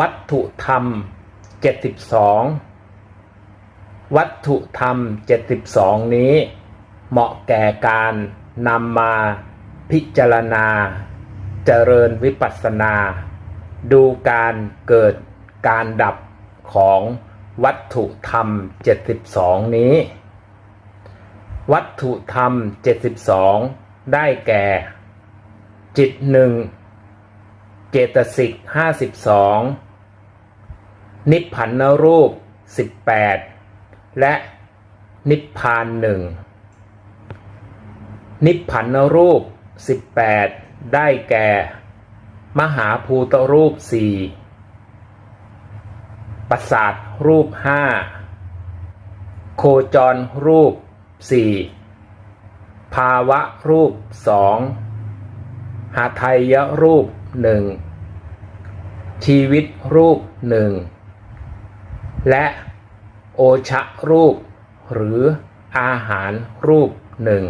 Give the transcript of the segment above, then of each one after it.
วัตถุธรรม 72 วัตถุธรรม 72 นี้ เหมาะแก่การนำมาพิจารณา เจริญวิปัสสนา ดูการเกิดการดับของวัตถุธรรม 72 นี้ วัตถุธรรม 72 ได้แก่ จิตหนึ่ง เจตสิก52นิพพันนรูป18แปดและนิพพานหนึ่งนิพพันนรูป18ได้แก่ มหาภูตรูปสี่ประสาทรูปห้าโคจรรูปสี่ภาวะรูปสอง หาไทยรูปหนึ่งชีวิตรูปหนึ่งและโอชะรูป หรืออาหารรูปหนึ่ง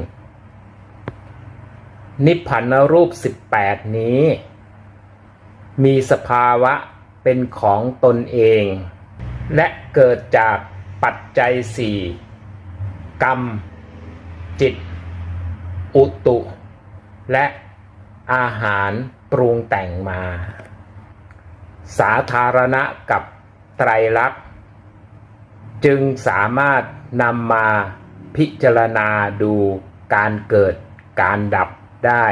นิพพานรูป 18 นี้ มีสภาวะเป็นของตนเอง และเกิดจากปัจจัยสี่กรรม จิต อุตุ และ อาหารปรุงแต่งมา สาธารณะกับไตรลักษณ์จึงสามารถนำมาพิจารณาดูการเกิดการดับได้